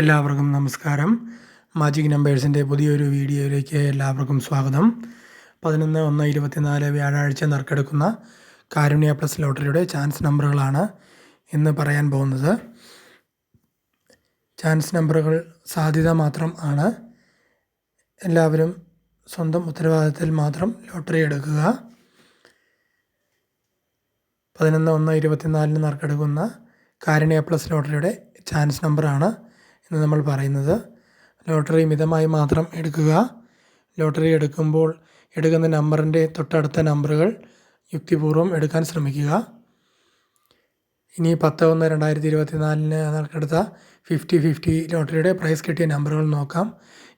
എല്ലാവർക്കും നമസ്കാരം. മാജിക് നമ്പേഴ്സിന്റെ പുതിയൊരു വീഡിയോയിലേക്ക് എല്ലാവർക്കും സ്വാഗതം. പതിനൊന്ന് ഒന്ന് ഇരുപത്തിനാല് വ്യാഴാഴ്ച നറുക്കെടുക്കുന്ന കാരുണ്യ പ്ലസ് ലോട്ടറിയുടെ ചാൻസ് നമ്പറുകളാണ് ഇന്ന് പറയാൻ പോകുന്നത്. ചാൻസ് നമ്പറുകൾ സാധ്യത മാത്രം ആണ്. എല്ലാവരും സ്വന്തം ഉത്തരവാദിത്തത്തിൽ മാത്രം ലോട്ടറി എടുക്കുക. പതിനൊന്ന് ഒന്ന് ഇരുപത്തിനാലിന് നറുക്കെടുക്കുന്ന കാരുണ്യ പ്ലസ് ലോട്ടറിയുടെ ചാൻസ് നമ്പറാണ് ഇന്ന് നമ്മൾ പറയുന്നത്. ലോട്ടറി മിതമായി മാത്രം എടുക്കുക. ലോട്ടറി എടുക്കുമ്പോൾ എടുക്കുന്ന നമ്പറിന്റെ തൊട്ടടുത്ത നമ്പറുകൾ യുക്തിപൂർവം എടുക്കാൻ ശ്രമിക്കുക. ഇനി പത്ത് ഒന്ന് രണ്ടായിരത്തി ഇരുപത്തി നാലിന് നറുക്കെടുത്ത ഫിഫ്റ്റി ഫിഫ്റ്റി ലോട്ടറിയുടെ പ്രൈസ് കിട്ടിയ നമ്പറുകൾ നോക്കാം.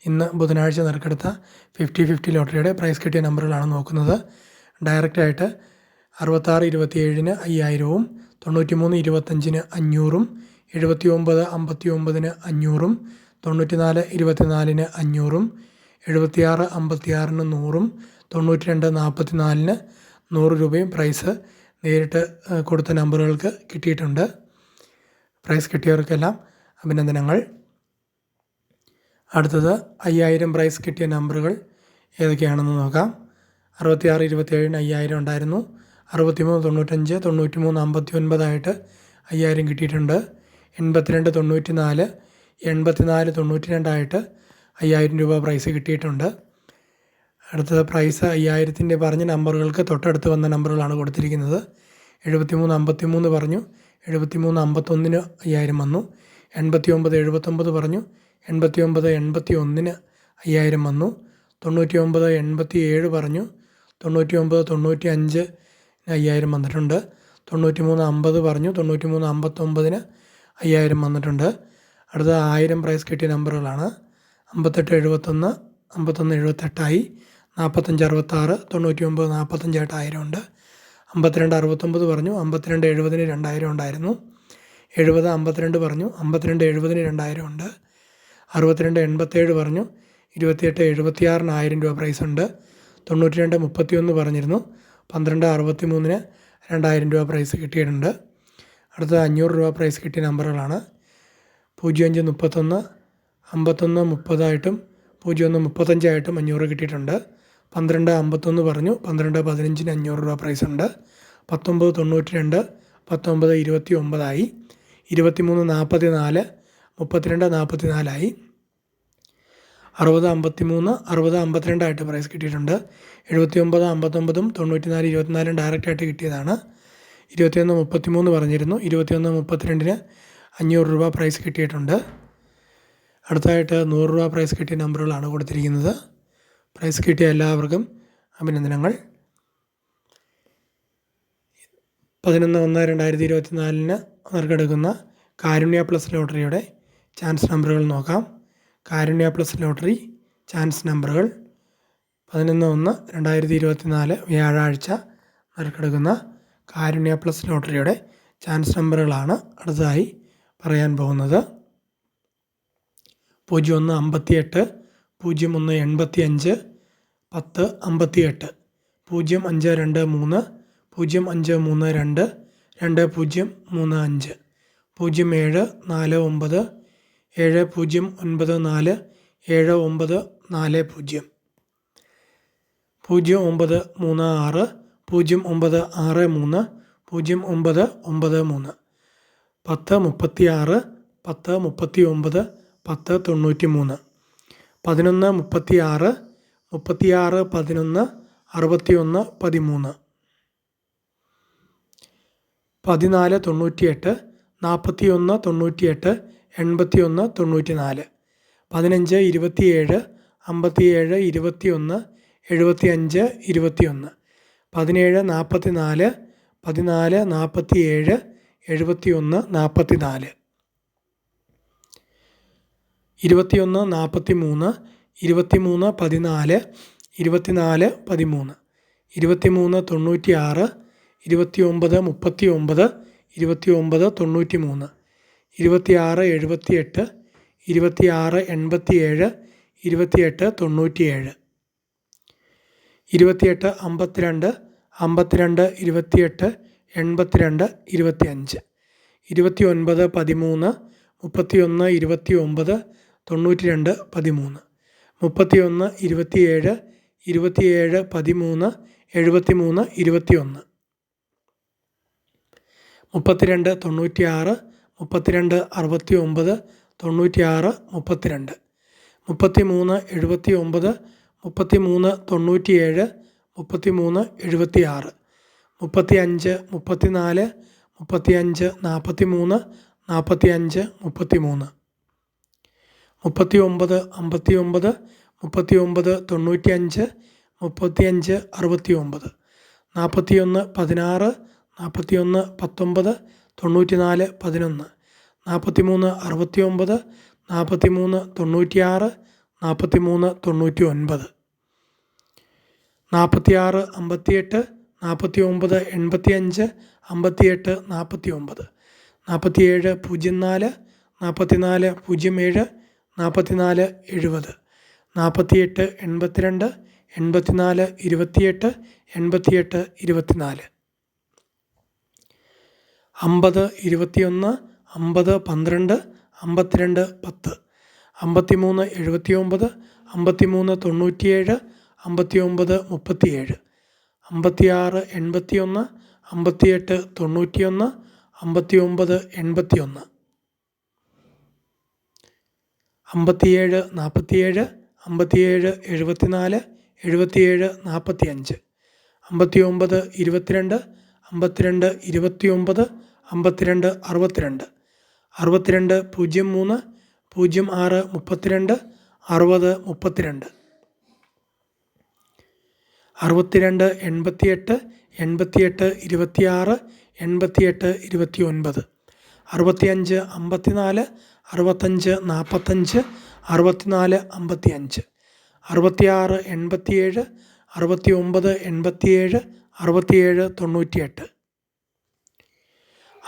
ഇന്ന് ബുധനാഴ്ച നറുക്കെടുത്ത ഫിഫ്റ്റി ഫിഫ്റ്റി ലോട്ടറിയുടെ പ്രൈസ് കിട്ടിയ നമ്പറുകളാണ് നോക്കുന്നത്. ഡയറക്റ്റായിട്ട് അറുപത്താറ് ഇരുപത്തിയേഴിന് അയ്യായിരവും തൊണ്ണൂറ്റി മൂന്ന് ഇരുപത്തഞ്ചിന് അഞ്ഞൂറും എഴുപത്തി ഒമ്പത് അമ്പത്തി ഒമ്പതിന് അഞ്ഞൂറും തൊണ്ണൂറ്റി നാല് ഇരുപത്തിനാലിന് അഞ്ഞൂറും എഴുപത്തിയാറ് അമ്പത്തിയാറിന് നൂറും തൊണ്ണൂറ്റി രണ്ട് നാൽപ്പത്തി നാലിന് നൂറ് രൂപയും പ്രൈസ് നേരിട്ട് കൊടുത്ത നമ്പറുകൾക്ക് കിട്ടിയിട്ടുണ്ട്. പ്രൈസ് കിട്ടിയവർക്കെല്ലാം അഭിനന്ദനങ്ങൾ. അടുത്തത് അയ്യായിരം പ്രൈസ് കിട്ടിയ നമ്പറുകൾ ഏതൊക്കെയാണെന്ന് നോക്കാം. അറുപത്തിയാറ് ഇരുപത്തിയേഴിന് അയ്യായിരം ഉണ്ടായിരുന്നു. അറുപത്തിമൂന്ന് തൊണ്ണൂറ്റഞ്ച് തൊണ്ണൂറ്റി മൂന്ന് അമ്പത്തി ഒൻപതായിട്ട് അയ്യായിരം കിട്ടിയിട്ടുണ്ട്. എൺപത്തിരണ്ട് തൊണ്ണൂറ്റി നാല് എൺപത്തി നാല് തൊണ്ണൂറ്റി രണ്ടായിട്ട് അയ്യായിരം രൂപ പ്രൈസ് കിട്ടിയിട്ടുണ്ട്. അടുത്തത് പ്രൈസ് അയ്യായിരത്തിന്റെ പറഞ്ഞ നമ്പറുകൾക്ക് തൊട്ടടുത്ത് വന്ന നമ്പറുകളാണ് കൊടുത്തിരിക്കുന്നത്. എഴുപത്തി മൂന്ന് അമ്പത്തി മൂന്ന് പറഞ്ഞു എഴുപത്തി മൂന്ന് അമ്പത്തൊന്നിന് അയ്യായിരം വന്നു എൺപത്തി ഒമ്പത് എഴുപത്തൊമ്പത് പറഞ്ഞു എൺപത്തി ഒമ്പത് എൺപത്തി ഒന്നിന് അയ്യായിരം വന്നു തൊണ്ണൂറ്റി ഒമ്പത് എൺപത്തി ഏഴ് പറഞ്ഞു തൊണ്ണൂറ്റി ഒമ്പത് തൊണ്ണൂറ്റി അഞ്ച് അയ്യായിരം വന്നിട്ടുണ്ട് തൊണ്ണൂറ്റി മൂന്ന് അമ്പത് പറഞ്ഞു തൊണ്ണൂറ്റി മൂന്ന് അമ്പത്തൊമ്പതിന് അയ്യായിരം വന്നിട്ടുണ്ട്. അടുത്ത ആയിരം പ്രൈസ് കിട്ടിയ നമ്പറുകളാണ് അമ്പത്തെട്ട് എഴുപത്തൊന്ന് അമ്പത്തൊന്ന് എഴുപത്തെട്ടായി. നാൽപ്പത്തഞ്ച് അറുപത്താറ് തൊണ്ണൂറ്റി ഒമ്പത് നാൽപ്പത്തഞ്ചായിട്ട് ആയിരം ഉണ്ട്. അമ്പത്തിരണ്ട് അറുപത്തൊമ്പത് പറഞ്ഞു അമ്പത്തിരണ്ട് എഴുപതിന് രണ്ടായിരം ഉണ്ടായിരുന്നു. എഴുപത് അമ്പത്തിരണ്ട് പറഞ്ഞു അമ്പത്തിരണ്ട് എഴുപതിന് രണ്ടായിരം ഉണ്ട്. അറുപത്തിരണ്ട് എൺപത്തേഴ് പറഞ്ഞു ഇരുപത്തിയെട്ട് എഴുപത്തിയാറിന് ആയിരം രൂപ പ്രൈസ് ഉണ്ട്. തൊണ്ണൂറ്റി രണ്ട് മുപ്പത്തിയൊന്ന് പറഞ്ഞിരുന്നു. പന്ത്രണ്ട് അറുപത്തി മൂന്നിന് രണ്ടായിരം രൂപ പ്രൈസ് കിട്ടിയിട്ടുണ്ട്. അടുത്തത് അഞ്ഞൂറ് രൂപ പ്രൈസ് കിട്ടിയ നമ്പറുകളാണ് പൂജ്യം അഞ്ച് മുപ്പത്തൊന്ന് അമ്പത്തൊന്ന് മുപ്പതായിട്ടും പൂജ്യം ഒന്ന് മുപ്പത്തഞ്ചായിട്ടും അഞ്ഞൂറ് കിട്ടിയിട്ടുണ്ട്. പന്ത്രണ്ട് അമ്പത്തൊന്ന് പറഞ്ഞു പന്ത്രണ്ട് പതിനഞ്ചിന് അഞ്ഞൂറ് രൂപ പ്രൈസ് ഉണ്ട്. പത്തൊമ്പത് തൊണ്ണൂറ്റി രണ്ട് പത്തൊമ്പത് ഇരുപത്തി ഒമ്പതായി ഇരുപത്തി മൂന്ന് നാൽപ്പത്തി നാല് മുപ്പത്തിരണ്ട് നാൽപ്പത്തി നാലായി അറുപത് അമ്പത്തി മൂന്ന് അറുപത് അമ്പത്തിരണ്ടായിട്ട് പ്രൈസ് കിട്ടിയിട്ടുണ്ട്. എഴുപത്തി ഒമ്പത് അമ്പത്തൊമ്പതും തൊണ്ണൂറ്റി നാല് ഇരുപത്തിനാലും ഡയറക്റ്റായിട്ട് കിട്ടിയതാണ്. ഇരുപത്തിയൊന്ന് മുപ്പത്തിമൂന്ന് പറഞ്ഞിരുന്നു. ഇരുപത്തിയൊന്ന് മുപ്പത്തിരണ്ടിന് അഞ്ഞൂറ് രൂപ പ്രൈസ് കിട്ടിയിട്ടുണ്ട്. അടുത്തായിട്ട് നൂറ് രൂപ പ്രൈസ് കിട്ടിയ നമ്പറുകളാണ് കൊടുത്തിരിക്കുന്നത്. പ്രൈസ് കിട്ടിയ എല്ലാവർക്കും അഭിനന്ദനങ്ങൾ. പതിനൊന്ന് ഒന്ന് രണ്ടായിരത്തി ഇരുപത്തി നാലിന് നറുക്കെടുക്കുന്ന കാരുണ്യ പ്ലസ് ലോട്ടറിയുടെ ചാൻസ് നമ്പറുകൾ നോക്കാം. കാരുണ്യ പ്ലസ് ലോട്ടറി ചാൻസ് നമ്പറുകൾ പതിനൊന്ന് ഒന്ന് രണ്ടായിരത്തി ഇരുപത്തി നാല് വ്യാഴാഴ്ച നറുക്കെടുക്കുന്ന കാരുണ്യ പ്ലസ് ലോട്ടറിയുടെ ചാൻസ് നമ്പറുകളാണ് അടുത്തതായി പറയാൻ പോകുന്നത്. പൂജ്യം ഒന്ന് അമ്പത്തി എട്ട് പൂജ്യം ഒന്ന് എൺപത്തി അഞ്ച് പത്ത് അമ്പത്തി എട്ട് പൂജ്യം അഞ്ച് രണ്ട് മൂന്ന് പൂജ്യം അഞ്ച് മൂന്ന് രണ്ട് രണ്ട് പൂജ്യം മൂന്ന് അഞ്ച് പൂജ്യം ഏഴ് നാല് ഒമ്പത് ഏഴ് പൂജ്യം ഒൻപത് നാല് ഏഴ് ഒമ്പത് നാല് പൂജ്യം. പൂജ്യം ഒമ്പത് മൂന്ന് ആറ് പൂജ്യം ഒമ്പത് ആറ് മൂന്ന് പൂജ്യം ഒമ്പത് ഒമ്പത് മൂന്ന്. പത്ത് മുപ്പത്തി ആറ് പത്ത് മുപ്പത്തി ഒമ്പത് പത്ത് തൊണ്ണൂറ്റി മൂന്ന് പതിനൊന്ന് മുപ്പത്തി ആറ് മുപ്പത്തി ആറ് പതിനൊന്ന് അറുപത്തി ഒന്ന് പതിമൂന്ന്. പതിനാല് തൊണ്ണൂറ്റിയെട്ട് നാൽപ്പത്തി ഒന്ന് തൊണ്ണൂറ്റിയെട്ട് എൺപത്തി ഒന്ന് തൊണ്ണൂറ്റി നാല് പതിനഞ്ച് ഇരുപത്തിയേഴ് അമ്പത്തിയേഴ് ഇരുപത്തി ഒന്ന് എഴുപത്തി അഞ്ച് ഇരുപത്തി ഒന്ന് പതിനേഴ് നാൽപ്പത്തി നാല് പതിനാല് നാൽപ്പത്തി ഏഴ് എഴുപത്തി ഒന്ന് നാൽപ്പത്തി നാല് ഇരുപത്തിയൊന്ന് നാൽപ്പത്തി മൂന്ന് ഇരുപത്തി മൂന്ന് പതിനാല് ഇരുപത്തിനാല് പതിമൂന്ന്. ഇരുപത്തി മൂന്ന് തൊണ്ണൂറ്റി ആറ് ഇരുപത്തി ഒമ്പത് മുപ്പത്തി ഒമ്പത് ഇരുപത്തി ഒമ്പത് തൊണ്ണൂറ്റി മൂന്ന് ഇരുപത്തി ആറ് എഴുപത്തി എട്ട് ഇരുപത്തി ആറ് എൺപത്തി ഏഴ് ഇരുപത്തിയെട്ട് തൊണ്ണൂറ്റി ഏഴ് ഇരുപത്തിയെട്ട് അമ്പത്തിരണ്ട് അമ്പത്തിരണ്ട് ഇരുപത്തിയെട്ട് എൺപത്തിരണ്ട് ഇരുപത്തി അഞ്ച് ഇരുപത്തി ഒൻപത് പതിമൂന്ന് മുപ്പത്തി ഒന്ന് ഇരുപത്തി ഒമ്പത് തൊണ്ണൂറ്റി രണ്ട് പതിമൂന്ന്. മുപ്പത്തി ഒന്ന് ഇരുപത്തിയേഴ് ഇരുപത്തിയേഴ് പതിമൂന്ന് എഴുപത്തി മൂന്ന് ഇരുപത്തി ഒന്ന് മുപ്പത്തിരണ്ട് തൊണ്ണൂറ്റി ആറ് മുപ്പത്തിരണ്ട് അറുപത്തി ഒമ്പത് തൊണ്ണൂറ്റി ആറ് മുപ്പത്തിരണ്ട്. മുപ്പത്തി മൂന്ന് എഴുപത്തി ഒമ്പത് മുപ്പത്തി മൂന്ന് തൊണ്ണൂറ്റിയേഴ് മുപ്പത്തി മൂന്ന് എഴുപത്തി ആറ് മുപ്പത്തി അഞ്ച് മുപ്പത്തി നാല് മുപ്പത്തി അഞ്ച് നാൽപ്പത്തി മൂന്ന് നാൽപ്പത്തി അഞ്ച് മുപ്പത്തി മൂന്ന് മുപ്പത്തി ഒമ്പത് അമ്പത്തി ഒമ്പത് മുപ്പത്തി ഒമ്പത് തൊണ്ണൂറ്റി അഞ്ച് മുപ്പത്തി അഞ്ച് അറുപത്തി ഒമ്പത് നാൽപ്പത്തി ഒന്ന് പതിനാറ് നാൽപ്പത്തി ഒന്ന് പത്തൊമ്പത് തൊണ്ണൂറ്റി നാല് പതിനൊന്ന്. നാൽപ്പത്തി മൂന്ന് അറുപത്തി ഒമ്പത് നാൽപ്പത്തി മൂന്ന് തൊണ്ണൂറ്റിയാറ് നാൽപ്പത്തി മൂന്ന് തൊണ്ണൂറ്റി ഒൻപത് നാൽപ്പത്തി ആറ് അമ്പത്തിയെട്ട് നാൽപ്പത്തി ഒമ്പത് എൺപത്തി അഞ്ച് അമ്പത്തിയെട്ട് നാൽപ്പത്തി ഒമ്പത് നാൽപ്പത്തി ഏഴ് പൂജ്യം നാല് നാൽപ്പത്തി നാല് പൂജ്യം ഏഴ് നാൽപ്പത്തി നാല് എഴുപത്. നാൽപ്പത്തിയെട്ട് എൺപത്തിരണ്ട് എൺപത്തിനാല് ഇരുപത്തിയെട്ട് എൺപത്തിയെട്ട് ഇരുപത്തിനാല്. അമ്പത് ഇരുപത്തിയൊന്ന് അമ്പത് പന്ത്രണ്ട് അമ്പത്തിരണ്ട് പത്ത്. അമ്പത്തിമൂന്ന് എഴുപത്തി ഒമ്പത് അമ്പത്തിമൂന്ന് തൊണ്ണൂറ്റിയേഴ് അമ്പത്തി ഒമ്പത് മുപ്പത്തിയേഴ്. അമ്പത്തിയാറ് എൺപത്തി ഒന്ന് അമ്പത്തിയെട്ട് തൊണ്ണൂറ്റിയൊന്ന് അമ്പത്തി ഒമ്പത് എൺപത്തി ഒന്ന് അമ്പത്തിയേഴ് നാൽപ്പത്തിയേഴ് അമ്പത്തിയേഴ് എഴുപത്തിനാല് എഴുപത്തിയേഴ് നാൽപ്പത്തി അഞ്ച് അമ്പത്തി ഒമ്പത് ഇരുപത്തിരണ്ട് അമ്പത്തിരണ്ട് ഇരുപത്തി ഒമ്പത് അമ്പത്തിരണ്ട് അറുപത്തിരണ്ട്. അറുപത്തിരണ്ട് പൂജ്യം മൂന്ന് പൂജ്യം ആറ് മുപ്പത്തിരണ്ട് അറുപത് മുപ്പത്തിരണ്ട്. അറുപത്തിരണ്ട് എൺപത്തിയെട്ട് എൺപത്തിയെട്ട് ഇരുപത്തിയാറ് എൺപത്തിയെട്ട് ഇരുപത്തി ഒൻപത് അറുപത്തിയഞ്ച് അമ്പത്തിനാല് അറുപത്തഞ്ച് നാൽപ്പത്തഞ്ച് അറുപത്തിനാല് അമ്പത്തിയഞ്ച്. അറുപത്തിയാറ് എൺപത്തിയേഴ് അറുപത്തി ഒമ്പത് എൺപത്തിയേഴ് അറുപത്തിയേഴ് തൊണ്ണൂറ്റിയെട്ട്.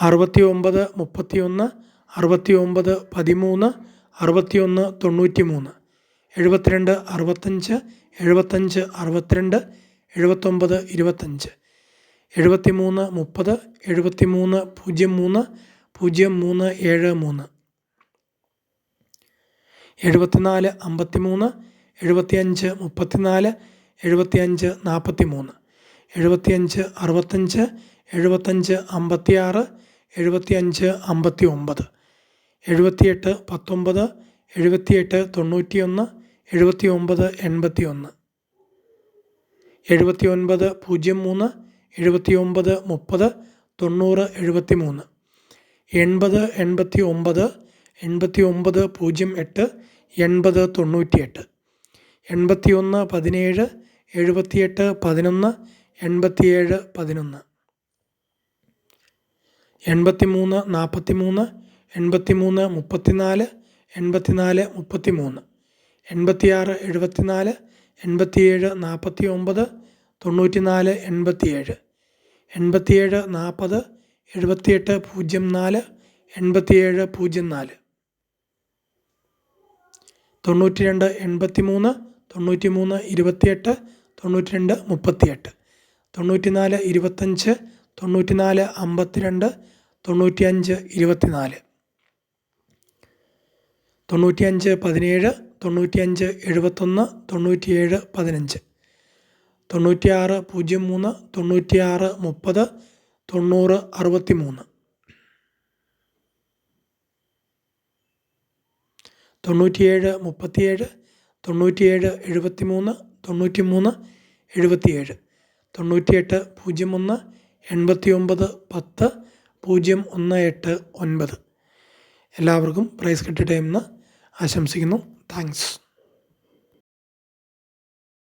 അറുപത്തി ഒമ്പത് മുപ്പത്തിയൊന്ന് അറുപത്തി ഒമ്പത് പതിമൂന്ന് അറുപത്തിയൊന്ന് തൊണ്ണൂറ്റി മൂന്ന് എഴുപത്തിരണ്ട് അറുപത്തഞ്ച് എഴുപത്തഞ്ച് അറുപത്തിരണ്ട് എഴുപത്തൊമ്പത് ഇരുപത്തഞ്ച് എഴുപത്തി മൂന്ന് മുപ്പത് എഴുപത്തി മൂന്ന് പൂജ്യം മൂന്ന് പൂജ്യം മൂന്ന് ഏഴ് മൂന്ന്. എഴുപത്തിനാല് അമ്പത്തി മൂന്ന് എഴുപത്തിയഞ്ച് മുപ്പത്തിനാല് എഴുപത്തിയഞ്ച് നാൽപ്പത്തി മൂന്ന് എഴുപത്തിയഞ്ച് അറുപത്തഞ്ച് എഴുപത്തഞ്ച് അമ്പത്തിയാറ് എഴുപത്തിയഞ്ച് അമ്പത്തി ഒമ്പത് എഴുപത്തിയെട്ട് പത്തൊമ്പത് എഴുപത്തിയെട്ട് തൊണ്ണൂറ്റിയൊന്ന് എഴുപത്തി ഒമ്പത് എൺപത്തി ഒന്ന് എഴുപത്തി ഒൻപത് പൂജ്യം മൂന്ന് എഴുപത്തി ഒമ്പത് മുപ്പത് തൊണ്ണൂറ് എഴുപത്തി മൂന്ന് എൺപത് എൺപത്തി ഒമ്പത് എൺപത്തി ഒമ്പത് പൂജ്യം എട്ട് എൺപത് തൊണ്ണൂറ്റിയെട്ട്. എൺപത്തി ഒന്ന് പതിനേഴ് എഴുപത്തിയെട്ട് പതിനൊന്ന് എൺപത്തിയേഴ് പതിനൊന്ന്. എൺപത്തി മൂന്ന് നാൽപ്പത്തി മൂന്ന് എൺപത്തി മൂന്ന് മുപ്പത്തിനാല് എൺപത്തിനാല് മുപ്പത്തി മൂന്ന് എൺപത്തിയാറ് എഴുപത്തിനാല് എൺപത്തിയേഴ് നാൽപ്പത്തി ഒമ്പത് തൊണ്ണൂറ്റിനാല് എൺപത്തിയേഴ് എൺപത്തിയേഴ് നാൽപ്പത് എഴുപത്തിയെട്ട് പൂജ്യം നാല് എൺപത്തിയേഴ് പൂജ്യം നാല്. തൊണ്ണൂറ്റി രണ്ട് എൺപത്തി മൂന്ന് തൊണ്ണൂറ്റി മൂന്ന് ഇരുപത്തിയെട്ട് തൊണ്ണൂറ്റി രണ്ട് മുപ്പത്തിയെട്ട്. തൊണ്ണൂറ്റി നാല് ഇരുപത്തഞ്ച് തൊണ്ണൂറ്റി നാല് അമ്പത്തിരണ്ട് തൊണ്ണൂറ്റിയഞ്ച് ഇരുപത്തിനാല്. തൊണ്ണൂറ്റിയഞ്ച് പതിനേഴ് തൊണ്ണൂറ്റിയഞ്ച് എഴുപത്തൊന്ന് തൊണ്ണൂറ്റിയേഴ് പതിനഞ്ച്. തൊണ്ണൂറ്റിയാറ് പൂജ്യം മൂന്ന് തൊണ്ണൂറ്റിയാറ് മുപ്പത് തൊണ്ണൂറ് അറുപത്തി മൂന്ന് തൊണ്ണൂറ്റിയേഴ് മുപ്പത്തിയേഴ് തൊണ്ണൂറ്റിയേഴ് എഴുപത്തി മൂന്ന് തൊണ്ണൂറ്റി മൂന്ന് എഴുപത്തിയേഴ്. തൊണ്ണൂറ്റിയെട്ട് പൂജ്യം ഒന്ന് എൺപത്തി ഒമ്പത് പത്ത് പൂജ്യം ഒന്ന് എട്ട് ഒൻപത്. എല്ലാവർക്കും പ്രൈസ് കിട്ടട്ടെ എന്ന് ആശംസിക്കുന്നു. താങ്ക്സ്.